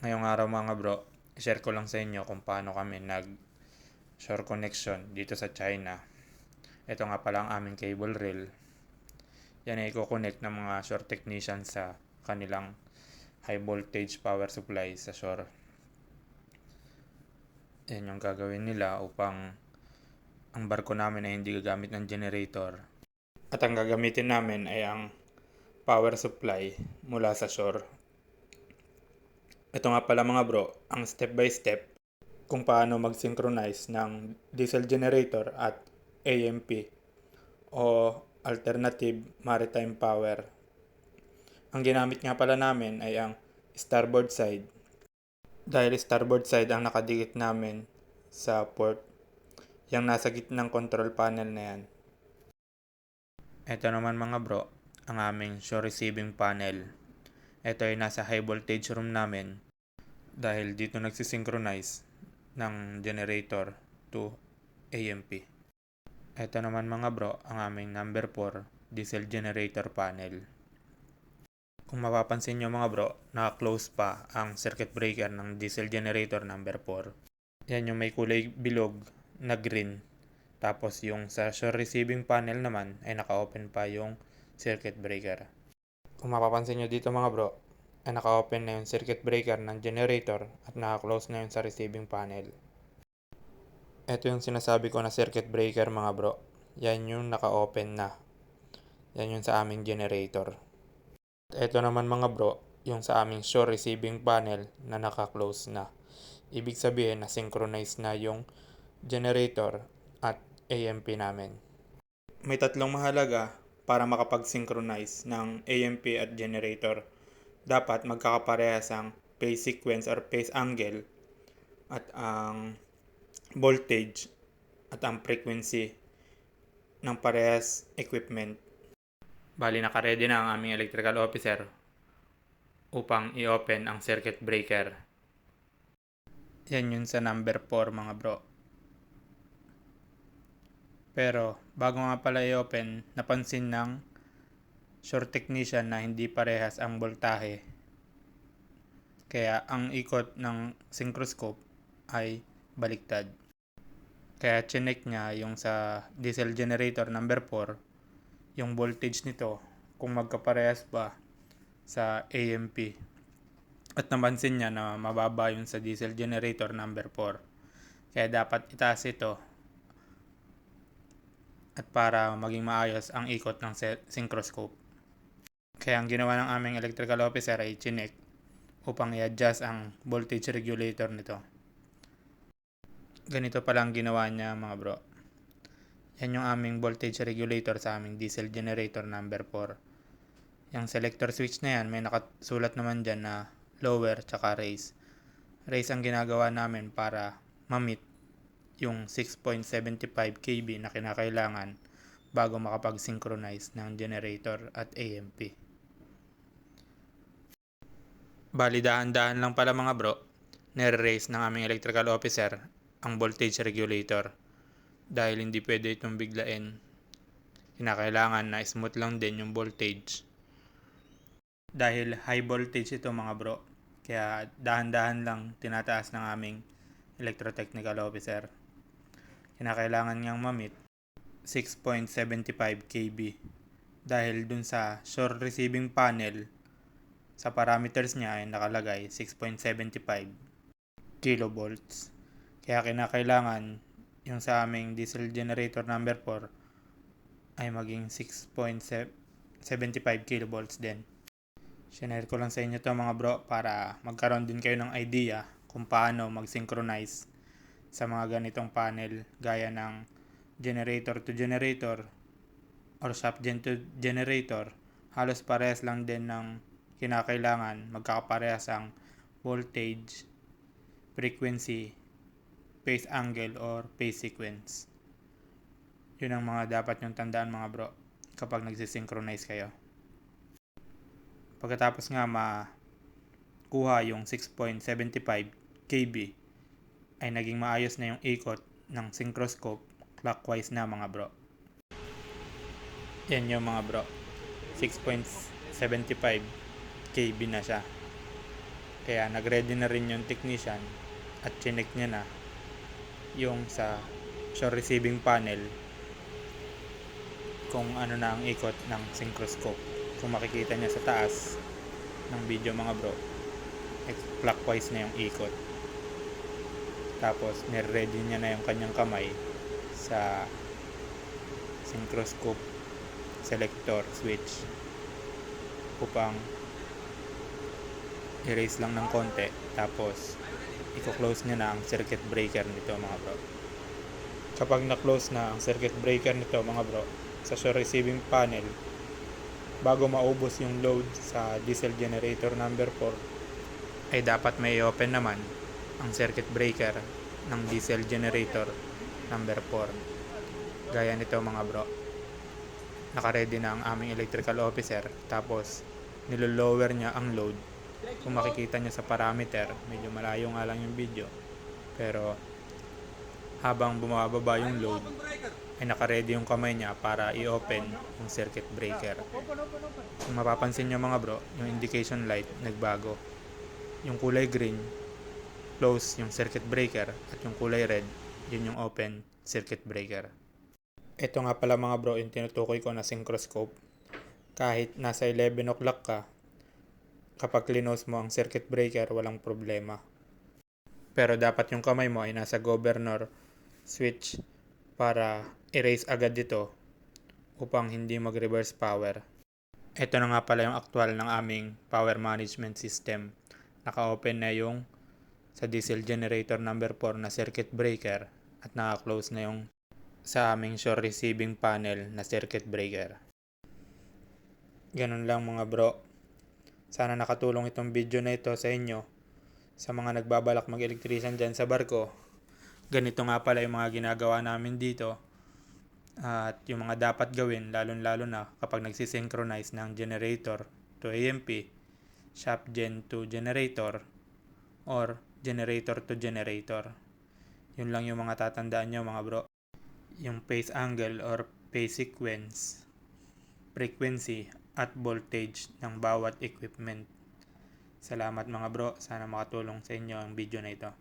Ngayong araw mga bro, share ko lang sa inyo kung paano kami nag shore connection dito sa China. Ito nga pala ang aming cable reel. Yan ay i-connect ng mga shore technician sa kanilang high voltage power supply sa shore. Yan yung gagawin nila upang ang barko namin ay hindi gagamit ng generator. At ang gagamitin namin ay ang power supply mula sa shore. Ito nga pala mga bro, ang step by step kung paano mag-synchronize ng diesel generator at AMP o alternative maritime power. Ang ginamit nga pala namin ay ang starboard side. Dahil starboard side ang nakadikit namin sa port, yung nasa gitnang control panel na yan. Ito naman mga bro, ang aming shore receiving panel. Ito ay nasa high voltage room namin dahil dito nagsisynchronize ng generator to AMP. Ito naman mga bro, ang aming number 4 diesel generator panel. Kung mapapansin nyo mga bro, naka-close pa ang circuit breaker ng diesel generator number 4. Yan yung may kulay bilog na green. Tapos yung sa shore receiving panel naman ay naka-open pa yung circuit breaker. Kung mapapansin nyo dito mga bro, ay naka-open na yung circuit breaker ng generator at naka-close na yun sa receiving panel. Ito yung sinasabi ko na circuit breaker mga bro. Yan yung naka-open na. Yan yung sa aming generator. Ito naman mga bro, yung sa aming shore receiving panel na naka-close na. Ibig sabihin na synchronize na yung generator at AMP namin. May tatlong mahalaga para makapag-synchronize ng AMP at generator. Dapat magkakaparehas ang phase sequence or phase angle at ang voltage at ang frequency ng parehas equipment. Bali nakaredy na ang aming electrical officer upang i-open ang circuit breaker. Yan yun sa number 4 mga bro. Pero bago nga pala i-open, napansin ng short technician na hindi parehas ang voltahe. Kaya ang ikot ng synchroscope ay baliktad. Kaya chinek niya yung sa diesel generator number 4, yung voltage nito kung magkaparehas ba sa AMP. At napansin niya na mababa yung sa diesel generator number 4. Kaya dapat itaas ito at para maging maayos ang ikot ng synchroscope. Kaya ang ginawa ng aming electrical officer ay chinek upang i-adjust ang voltage regulator nito. Ganito pala ang ginawa niya mga bro. Yan yung aming voltage regulator sa aming diesel generator number 4. Yung selector switch na yan, may nakasulat naman dyan na lower tsaka raise. Raise ang ginagawa namin para ma-meet yung 6.75 kV na kinakailangan bago makapag-synchronize ng generator at AMP. Bali dahan-dahan lang pala mga bro, nire-raise ng aming electrical officer ang voltage regulator dahil hindi pwede itong biglain. Kinakailangan na smooth lang din yung voltage. Dahil high voltage ito mga bro, kaya dahan-dahan lang tinataas ng aming electrotechnical officer. Kinakailangan niyang mamit 6.75 kV dahil dun sa shore receiving panel sa parameters niya ay nakalagay 6.75 kilovolts. Kaya kinakailangan yung sa aming diesel generator number 4 ay maging 6.75 kilovolts din. Shinare ko lang sa inyo to mga bro para magkaroon din kayo ng idea kung paano mag-synchronize sa mga ganitong panel gaya ng generator to generator or shaft gen to generator. Halos parehas lang din ng kinakailangan magkakaparehas ang voltage, frequency, phase angle or phase sequence. Yun ang mga dapat nyong tandaan mga bro kapag nagsisynchronize kayo. Pagkatapos nga makuha yung 6.75 kV ay naging maayos na yung ikot ng synchroscope clockwise na mga bro. Yan yung mga bro. 6.75 kb na siya. Kaya nag-ready na rin yung technician at chinek niya na yung sa shore receiving panel kung ano na ang ikot ng synchroscope. Kung makikita niya sa taas ng video mga bro, clockwise na yung ikot. Tapos, nire-ready niya na yung kanyang kamay sa synchroscope selector switch upang erase lang ng konti. Tapos i-close niya na ang circuit breaker nito mga bro. Kapag na-close na ang circuit breaker nito mga bro sa shore receiving panel bago maubos yung load sa diesel generator number 4 ay dapat may open naman ang circuit breaker ng diesel generator number 4 gaya nito mga bro. Nakaready na ang aming electrical officer tapos nilolower niya ang load. Kung makikita niya sa parameter medyo malayo nga lang yung video. Pero habang bumababa yung load ay nakaready yung kamay niya para i-open yung circuit breaker. Kung mapapansin nyo mga bro yung indication light nagbago. Yung kulay green close yung circuit breaker at yung kulay red yun yung open circuit breaker. Ito nga pala mga bro yung tinutukoy ko na synchroscope. Kahit nasa 11 o'clock ka kapag clinose mo ang circuit breaker walang problema. Pero dapat yung kamay mo ay nasa governor switch para erase agad dito upang hindi mag-reverse power. Ito na nga pala yung actual ng aming power management system. Naka-open na yung sa diesel generator number 4 na circuit breaker at naka-close na yung sa aming shore receiving panel na circuit breaker. Ganun lang mga bro. Sana nakatulong itong video na ito sa inyo. Sa mga nagbabalak mag-electrician dyan sa barko. Ganito nga pala yung mga ginagawa namin dito. At yung mga dapat gawin, lalong-lalo na kapag nagsisynchronize ng generator to AMP, shop gen to generator, or generator to generator. Yun lang yung mga tatandaan nyo mga bro yung phase angle or phase sequence, frequency at voltage ng bawat equipment. Salamat mga bro, sana makatulong sa inyo ang video na ito.